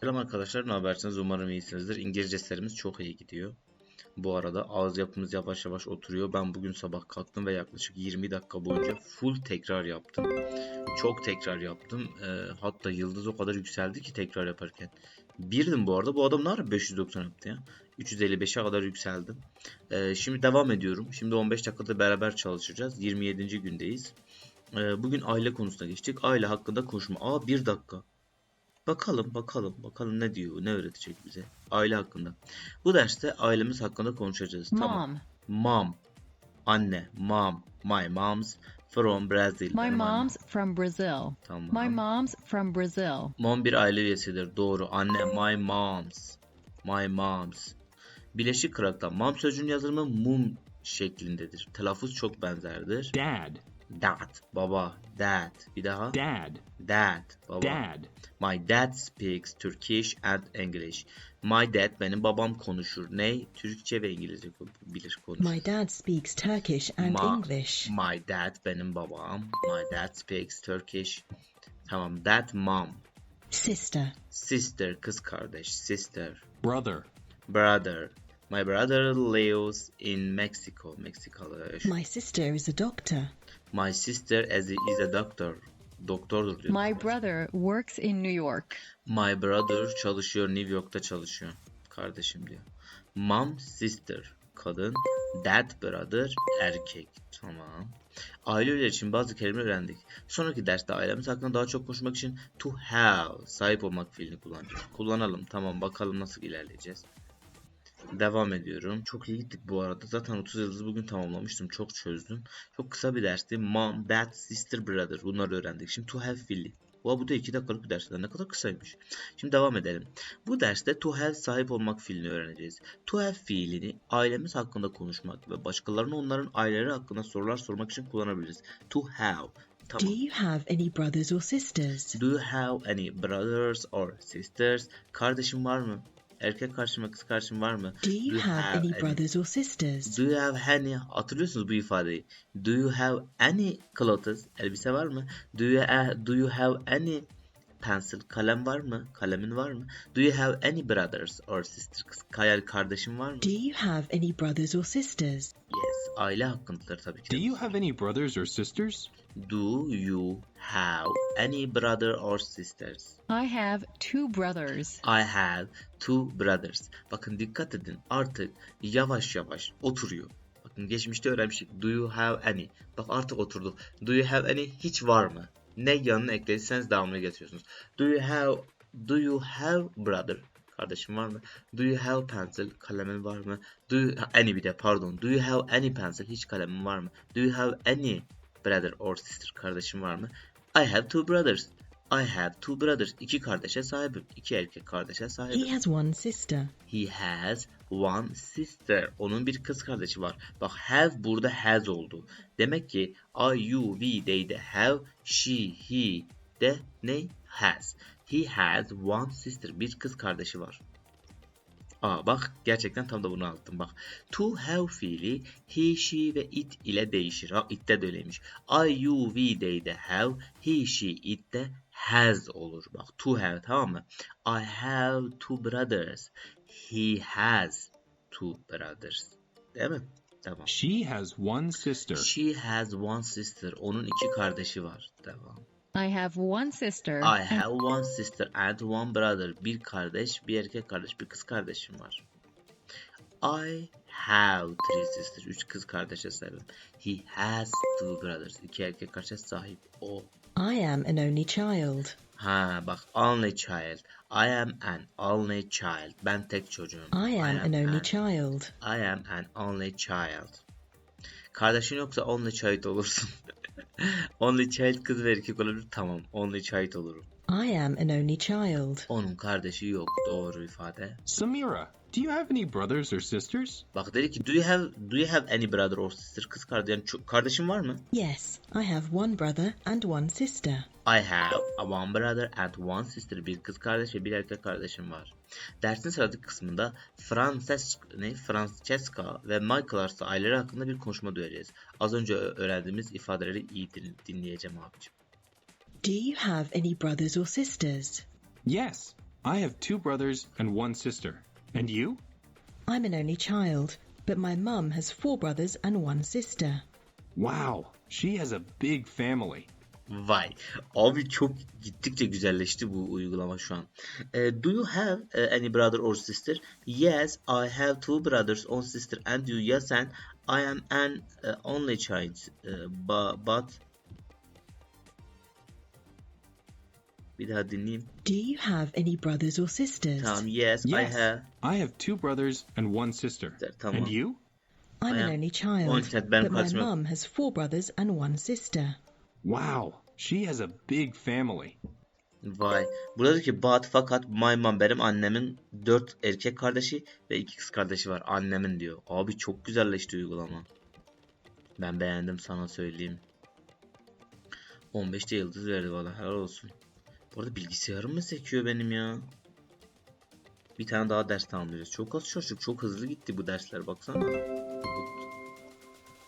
Selam arkadaşlar, ne habersiniz? Umarım iyisinizdir. İngilizce serimiz çok iyi gidiyor. Bu arada ağız yapımız yavaş yavaş oturuyor. Ben bugün sabah kalktım ve yaklaşık 20 dakika boyunca full tekrar yaptım. Çok tekrar yaptım. Ee, hatta yıldız o kadar yükseldi ki tekrar yaparken. Birdim bu arada. Bu adam ne ara 590 yaptı ya? 355'e kadar yükseldim. Ee, şimdi devam ediyorum. Şimdi 15 dakikada beraber çalışacağız. 27. gündeyiz. Ee, bugün aile konusuna geçtik. Aile hakkında konuşma. Aa bir dakika. Bakalım bakalım bakalım ne diyor ne öğretecek bize aile hakkında. Bu derste ailemiz hakkında konuşacağız. Tamam. Mom. Mom. Anne. Mom. My mom's from Brazil. My Benim annem. mom's from Brazil. Tamam. My mom's from Brazil. Mom bir aile üyesidir. Doğru. Anne. My mom's. My mom's. Birleşik Krallık'ta mom sözcüğünün yazılımı mum şeklindedir. Telaffuz çok benzerdir. Dad, Dad. Baba. Dad. Bir daha. dad, Dad. Baba. dad. My dad speaks Turkish and English. My dad benim babam konuşur. Ne? Türkçe ve İngilizce bilir konuşur. My dad speaks Turkish and Ma- English. My dad benim babam. My dad speaks Turkish. Tamam. Dad mom. Sister. Sister kız kardeş. Sister. Brother, Brother. My brother lives in Mexico. Meksikalı. My sister is a doctor. My sister is a, is a doctor. Doktordur diyor. My brother works in New York. My brother çalışıyor New York'ta çalışıyor. Kardeşim diyor. Mom sister kadın. Dad brother erkek. Tamam. Aile üyeleri için bazı kelimeler öğrendik. Sonraki derste ailemiz hakkında daha çok konuşmak için to have sahip olmak fiilini kullanacağız. Kullanalım. Tamam bakalım nasıl ilerleyeceğiz. Devam ediyorum. Çok iyi gittik bu arada. Zaten 30 yıldızı bugün tamamlamıştım. Çok çözdüm. Çok kısa bir dersti. Mom, dad, sister, brother. Bunları öğrendik. Şimdi to have fiili. Oha bu da 2 dakikalık bir ders. Ne kadar kısaymış. Şimdi devam edelim. Bu derste to have sahip olmak fiilini öğreneceğiz. To have fiilini ailemiz hakkında konuşmak ve başkalarına onların aileleri hakkında sorular sormak için kullanabiliriz. To have. Do Tamam. you have any brothers or sisters? Do you have any brothers or sisters? Kardeşin var mı? Erkek ve kız kardeşin var mı? Do you have any brothers or sisters? Do you have any hatırlıyorsunuz bu ifadeyi? Do you have any clothes? Elbise var mı? Do you ha- do you have any pencil? Kalem var mı? Kalemin var mı? Do you have any brothers or sisters? Kız kardeşin var mı? Do you have any brothers or sisters? Yes. Aile hakkındadır tabii ki. do you have any brothers or sisters? Do you have any brother or sisters? I have two brothers. I have two brothers. Bakın dikkat edin artık yavaş yavaş oturuyor. Bakın geçmişte öğrenmiştik. Do you have any? Bak artık oturdu. Do you have any? Hiç var mı? Ne yanına eklediyseniz devamını getiriyorsunuz. Do you have Do you have brother? Kardeşim var mı? Do you have pencil? Kalemin var mı? Do you any bir de pardon. Do you have any pencil? Hiç kalemin var mı? Do you have any brother or sister? Kardeşim var mı? I have two brothers. I have two brothers. İki kardeşe sahibim. İki erkek kardeşe sahibim. He has one sister. He has one sister. Onun bir kız kardeşi var. Bak have burada has oldu. Demek ki I, you, we, they de have, she, he de ne? Has. He has one sister. Bir kız kardeşi var. Aa bak gerçekten tam da bunu anlattım bak. To have fiili he, she ve it ile değişir. Ha it'te de öyleymiş. I, you, we, they de have, he, she, it de has olur. Bak to have tamam mı? I have two brothers. He has two brothers. Değil mi? Tamam. She has one sister. She has one sister. Onun iki kardeşi var. Devam. I have one sister. I have one sister and one brother. Bir kardeş, bir erkek kardeş, bir kız kardeşim var. I have three sisters. Üç kız kardeşe sahibim. He has two brothers. İki erkek kardeşe sahip. O. I am an only child. Ha bak only child. I am an only child. Ben tek çocuğum. I am an only an- child. I am an only child. Kardeşin yoksa only child olursun. only child kız ve erkek olabilir. Tamam. Only child olurum. I am an only child. Onun kardeşi yok. Doğru ifade. Samira, do you have any brothers or sisters? Bak dedi ki do you have do you have any brother or sister? Kız kardeş yani ço- kardeşin var mı? Yes, I have one brother and one sister. I have one brother and one sister. Bir kız kardeş ve bir erkek kardeşim var. Dersin sıradaki kısmında Frances ne Francesca ve Michael arası aileleri hakkında bir konuşma duyacağız. Az önce öğrendiğimiz ifadeleri iyi din- dinleyeceğim abicim. Do you have any brothers or sisters? Yes, I have two brothers and one sister. And you? I'm an only child, but my mum has four brothers and one sister. Wow, she has a big family. Vay. Abi çok gittikçe güzelleşti bu uygulama şu an. Eh, do you have eh, any brother or sister? Yes, I have two brothers or sister. And you? Yes, and I am an eh, only child. Ba- but bir daha dinleyeyim. Do you have any brothers or sisters? Tamam. Yes, I Yes. have. I have two brothers and one sister. Tamam. And you? I'm I an only child, but my mum has four brothers and one sister. Wow, she has a big family. Vay. Burada diyor ki but fakat my mom benim annemin 4 erkek kardeşi ve 2 kız kardeşi var. Annemin diyor. Abi çok güzelleşti uygulama. Ben beğendim sana söyleyeyim. 15'te yıldız verdi valla helal olsun. Bu arada bilgisayarım mı sekiyor benim ya? Bir tane daha ders tamamlayacağız. Çok az çocuk çok hızlı gitti bu dersler baksana.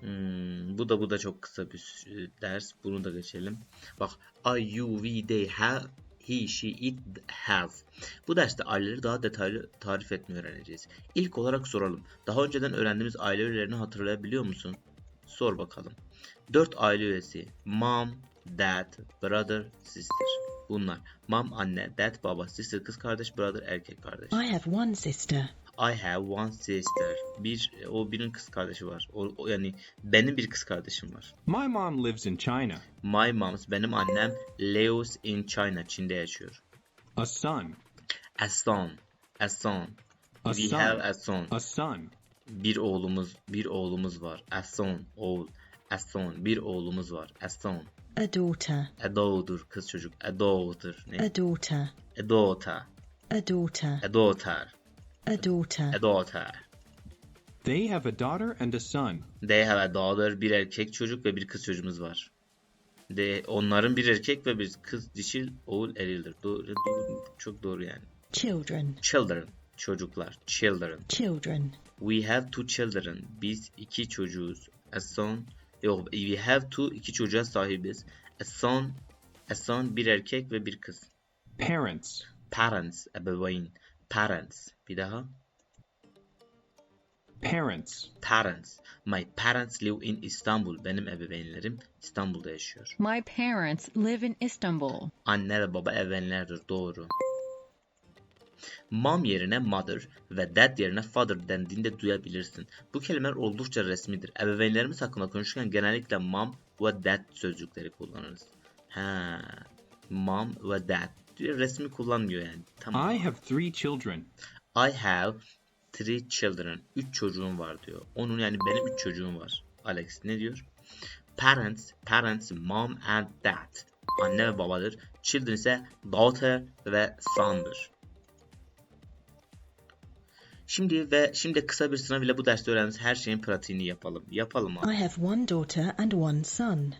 Hmm, bu da bu da çok kısa bir e, ders. Bunu da geçelim. Bak I, you, we, they, have, he, she, it, have. Bu derste aileleri daha detaylı tarif etmeyi öğreneceğiz. İlk olarak soralım. Daha önceden öğrendiğimiz aile üyelerini hatırlayabiliyor musun? Sor bakalım. 4 aile üyesi. Mom, dad, brother, sister. Bunlar. Mom anne, dad baba, sister kız kardeş, brother erkek kardeş. I have one sister. I have one sister. Bir o birinin kız kardeşi var. O, o yani benim bir kız kardeşim var. My mom lives in China. My mom's benim annem lives in China. Çin'de yaşıyor. A son. A son. A son. A We son. have a son. A son. Bir oğlumuz, bir oğlumuz var. A son, oğul. A son, bir oğlumuz var. A son. A daughter. A daughter, kız çocuk. A daughter. Ne? A daughter. A daughter. A daughter. A daughter. A daughter. A daughter. They have a daughter and a son. They have a daughter, bir erkek çocuk ve bir kız çocuğumuz var. De onların bir erkek ve bir kız dişil, oğul erildir. Doğru, doğru- çok doğru yani. Children. Children, çocuklar. Children. Children. We have two children. Biz iki çocuğuz. A son, yok we have two, iki çocuğa sahibiz. A son, a son bir erkek ve bir kız. Parents. Parents, ebeveyn. Parents. Bir daha. Parents. Parents. My parents live in Istanbul. Benim ebeveynlerim İstanbul'da yaşıyor. My parents live in Istanbul. Anne ve baba ebeveynlerdir. Doğru. Mom yerine mother ve dad yerine father dendiğinde duyabilirsin. Bu kelimeler oldukça resmidir. Ebeveynlerimiz hakkında konuşurken genellikle mom ve dad sözcükleri kullanırız. Ha, mom ve dad diyor resmi kullanmıyor yani. Tamam. I have three children. I have three children. Üç çocuğum var diyor. Onun yani benim üç çocuğum var. Alex ne diyor? Parents, parents, mom and dad. Anne ve babadır. Children ise daughter ve son'dur. Şimdi ve şimdi kısa bir sınav ile bu derste öğrendiğimiz her şeyin pratiğini yapalım. Yapalım abi. I have one daughter and one son.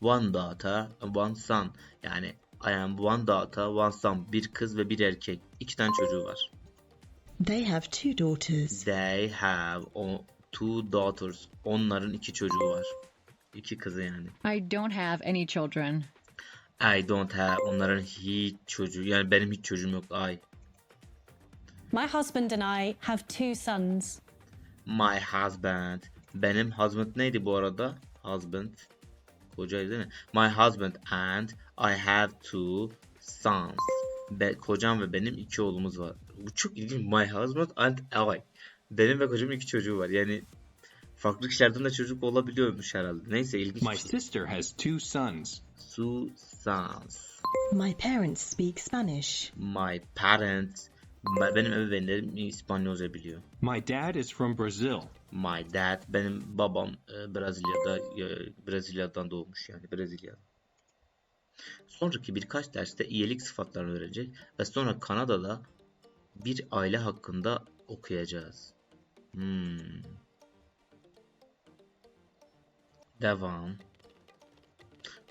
One daughter, one son. Yani I am one daughter, one son. Bir kız ve bir erkek. İki tane çocuğu var. They have two daughters. They have o- two daughters. Onların iki çocuğu var. İki kızı yani. I don't have any children. I don't have. Onların hiç çocuğu. Yani benim hiç çocuğum yok. I. My husband and I have two sons. My husband. Benim husband neydi bu arada? Husband. Kocaydı değil mi? My husband and I have two sons. Be, kocam ve benim iki oğlumuz var. Bu çok ilginç. My husband and I. Benim ve kocamın iki çocuğu var. Yani farklı kişilerden de çocuk olabiliyormuş herhalde. Neyse ilginç My şey. sister has two sons. Two sons. My parents speak Spanish. My parents. Be- Benim ebeveynlerim İspanyolca biliyor. My dad is from Brazil. My dad. Benim babam e, Brezilya'da e, Brezilya'dan doğmuş yani Brezilya. Sonraki birkaç derste iyilik sıfatlarını öğrenecek ve sonra Kanada'da bir aile hakkında okuyacağız. Hmm. Devam.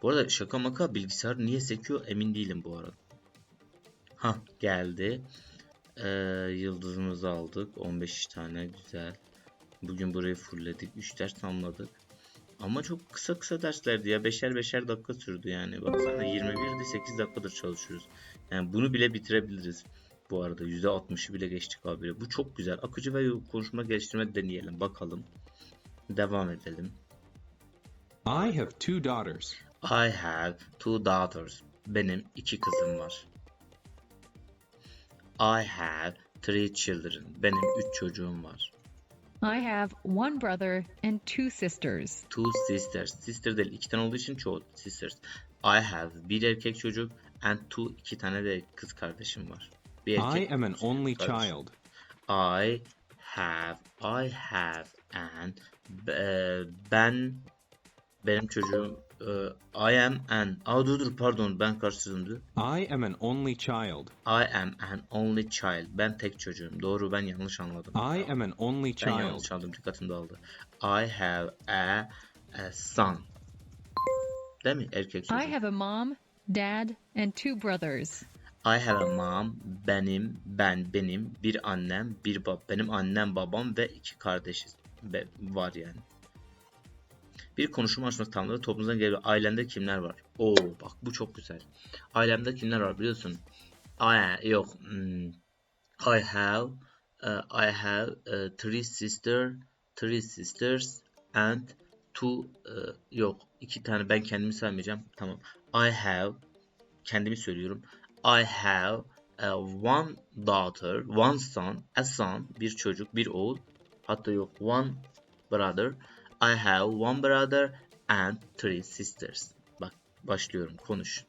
Bu arada şaka maka bilgisayar niye sekiyor emin değilim bu arada. Ha geldi. Ee, yıldızımızı aldık. 15 tane güzel. Bugün burayı fullledik. 3 ders tamamladık. Ama çok kısa kısa derslerdi ya. Beşer beşer dakika sürdü yani. Baksana 21'de 8 dakikadır çalışıyoruz. Yani bunu bile bitirebiliriz. Bu arada %60'ı bile geçtik abi. Bu çok güzel. Akıcı ve konuşma geliştirme deneyelim. Bakalım. Devam edelim. I have two daughters. I have two daughters. Benim iki kızım var. I have three children. Benim üç çocuğum var. I have one brother and two sisters. Two sisters. Sister değil iki tane olduğu için çoğu sisters. I have bir erkek çocuk and two iki tane de kız kardeşim var. Bir I erkek. am an only kardeş. child. I have I have and e, ben benim çocuğum I am an Aa dur dur pardon ben karıştırdım dur. I am an only child. I am an only child. Ben tek çocuğum. Doğru ben yanlış anladım. I am an only Ben child. yanlış anladım. Dikkatim dağıldı. I have a, a son. Değil mi? Erkek çocuk. I have a mom, dad, and two brothers. I have a mom. Benim, ben, benim. Bir annem, bir bab. Benim annem, babam ve iki kardeşiz. Be- var yani. Bir konuşma açması tamamladı. Toplumdan geliyor. Ailende kimler var? Oo bak bu çok güzel. Ailemde kimler var biliyorsun? I yok. hmm, I have uh, I have uh, three sister, three sisters and two uh, yok iki tane ben kendimi saymayacağım. Tamam. I have kendimi söylüyorum. I have uh, one daughter, one son, a son, bir çocuk, bir oğul. Hatta yok, one brother. I have one brother and three sisters. Bak, başlıyorum, konuş.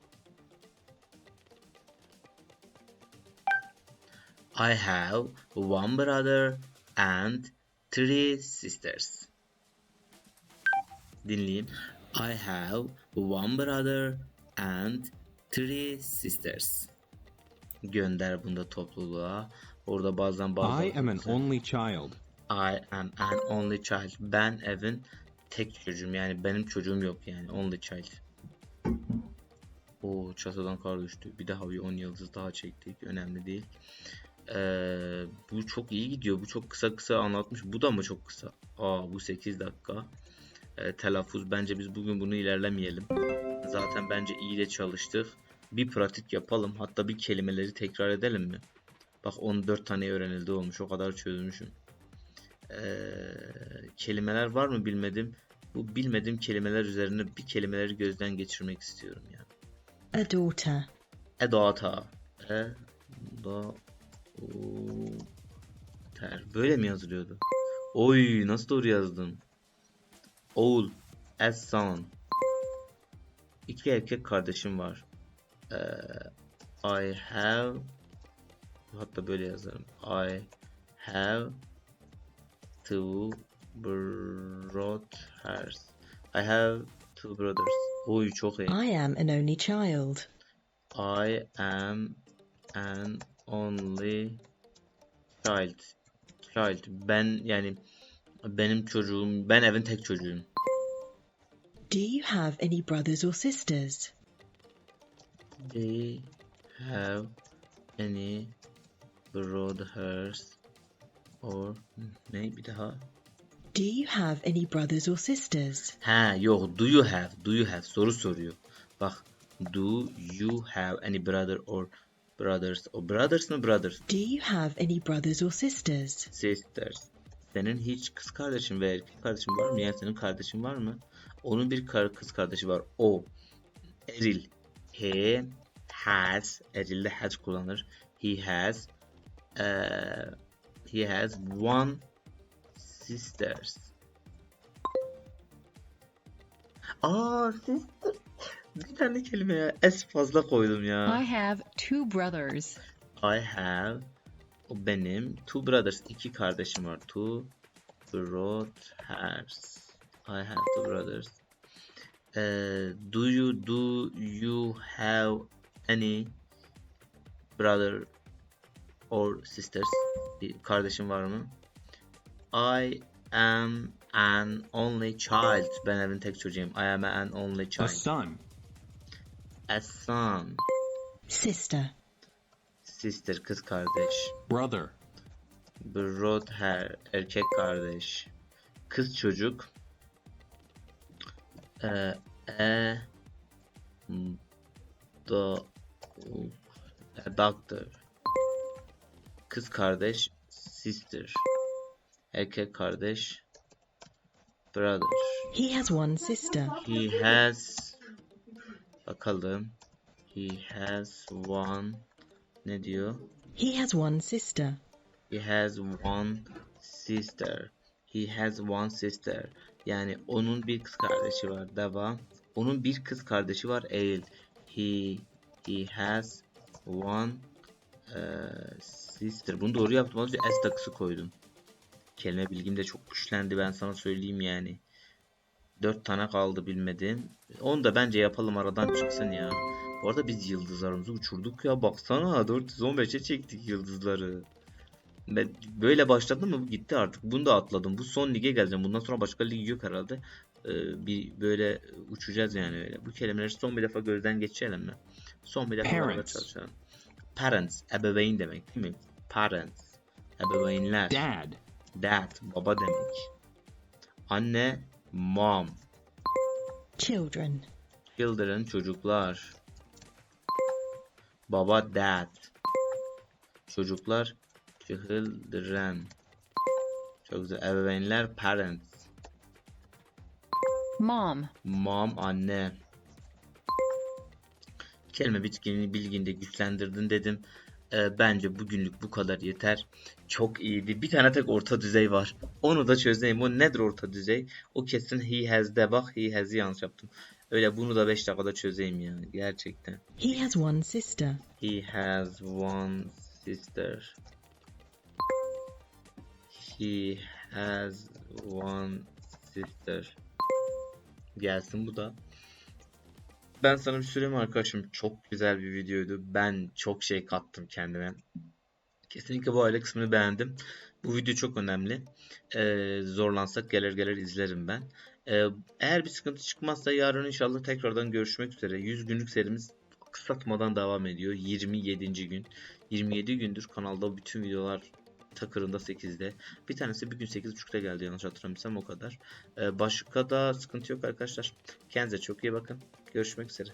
I have one brother and three sisters. Dinleyin. I have one brother and three sisters. Gönder bunu da topluluğa. Orada bazen bazı I am an only child. I am an only child. Ben evin tek çocuğum. Yani benim çocuğum yok yani. Only child. O çatıdan kar düştü. Bir daha bir 10 yıldız daha çektik. Önemli değil. Ee, bu çok iyi gidiyor. Bu çok kısa kısa anlatmış. Bu da mı çok kısa? Aa bu 8 dakika. Ee, telaffuz. Bence biz bugün bunu ilerlemeyelim. Zaten bence iyi de çalıştık. Bir pratik yapalım. Hatta bir kelimeleri tekrar edelim mi? Bak 14 tane öğrenildi olmuş. O kadar çözmüşüm. Ee, kelimeler var mı bilmedim. Bu bilmediğim kelimeler üzerine bir kelimeleri gözden geçirmek istiyorum yani. A daughter. Edata. E da ter. Böyle mi yazılıyordu? Oy nasıl doğru yazdım? Oğul. As son. İki erkek kardeşim var. Ee, I have hatta böyle yazarım. I have two brothers. I have two brothers. Oy çok iyi. I am an only child. I am an only child. Child. Ben yani benim çocuğum. Ben evin tek çocuğuyum. Do you have any brothers or sisters? They have any brothers or ne bir daha? Do you have any brothers or sisters? Ha yok. Do you have? Do you have? Soru soruyor. Bak. Do you have any brother or brothers? O brothers mı brothers? Do you have any brothers or sisters? sisters. Senin hiç kız kardeşin ve erkek kardeşin var mı? Yani senin kardeşin var mı? Onun bir kız kardeşi var. O. Eril. He has. Eril de has kullanır. He has. eee, he has one sisters. Aa sister. Bir tane kelime ya. S fazla koydum ya. I have two brothers. I have o benim two brothers iki kardeşim var. Two brothers. I have two brothers. Ee, do you do you have any brother or sisters? Bir kardeşin var mı? I am an only child. Ben evin tek çocuğuyum. I am an only A child. son. A son. Sister. Sister kız kardeş. Brother. Brother erkek kardeş. Kız çocuk. Ee, e do a doctor. Kız kardeş sister. Erkek kardeş brother. He has one sister. He has bakalım. He has one ne diyor? He has one sister. He has one sister. He has one sister. Yani onun bir kız kardeşi var. Devam. Onun bir kız kardeşi var. Eğil. He he has one eee, sister. Bunu doğru yaptım. Az önce S takısı koydum. Kelime bilgim de çok güçlendi. Ben sana söyleyeyim yani. 4 tane kaldı bilmediğim. Onu da bence yapalım aradan çıksın ya. Bu arada biz yıldızlarımızı uçurduk ya. Baksana 415'e çektik yıldızları. Ben böyle başladım mı bu gitti artık. Bunu da atladım. Bu son lige geleceğim. Bundan sonra başka lig yok herhalde. Ee, bir böyle uçacağız yani öyle. Bu kelimeleri son bir defa gözden geçirelim mi? Son bir defa Parents. çalışalım. Parents, ebeveyn demek değil mi? Parents, ebeveynler. Dad. Dad, baba demek. Anne, mom. Children. Children, çocuklar. Baba, dad. Çocuklar, children. Çok güzel. Ebeveynler, parents. Mom. Mom, anne. Kelime bitkinliğini bilginde güçlendirdin dedim. Ee, bence bugünlük bu kadar yeter. Çok iyiydi. Bir tane tek orta düzey var. Onu da çözeyim. O nedir orta düzey? O kesin he has de bak he has'i yanlış yaptım. Öyle bunu da 5 dakikada çözeyim yani. Gerçekten. He has one sister. He has one sister. He has one sister. Gelsin bu da. Ben sana bir söyleyeyim arkadaşım. Çok güzel bir videoydu. Ben çok şey kattım kendime. Kesinlikle bu aile kısmını beğendim. Bu video çok önemli. Ee, zorlansak gelir gelir izlerim ben. Ee, eğer bir sıkıntı çıkmazsa yarın inşallah tekrardan görüşmek üzere. 100 günlük serimiz kısaltmadan devam ediyor. 27. gün. 27 gündür kanalda bütün videolar takırında 8'de. Bir tanesi bir gün 8.30'da geldi yanlış hatırlamıyorsam o kadar. Ee, başka da sıkıntı yok arkadaşlar. Kendinize çok iyi bakın. Görüşmek üzere.